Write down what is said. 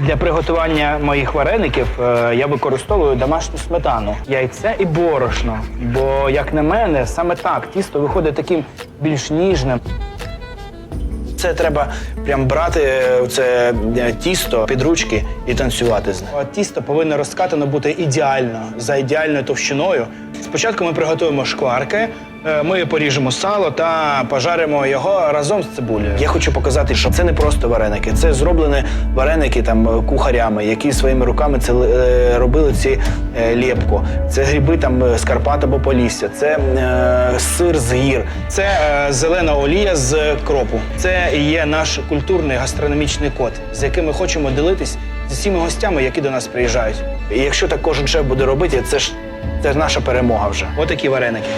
Для приготування моїх вареників е, я використовую домашню сметану, яйце і борошно. Бо, як на мене, саме так тісто виходить таким більш ніжним. Це треба прям брати е, це е, тісто під ручки і танцювати з ним. Тісто повинно розкатано бути ідеально, за ідеальною товщиною. Спочатку ми приготуємо шкварки, ми поріжемо сало та пожаримо його разом з цибулею. Я хочу показати, що це не просто вареники, це зроблені вареники там е, кухарями, які своїми руками це е, робили ці е, лєпко. Це гриби там е, з Карпат або Полісся, це е, сир з гір, це е, зелена олія з кропу. Це є наш культурний гастрономічний код, з яким ми хочемо ділитись з усіма гостями, які до нас приїжджають. І якщо так кожен шеф буде робити, це ж це ж наша перемога вже. Отакі вареники.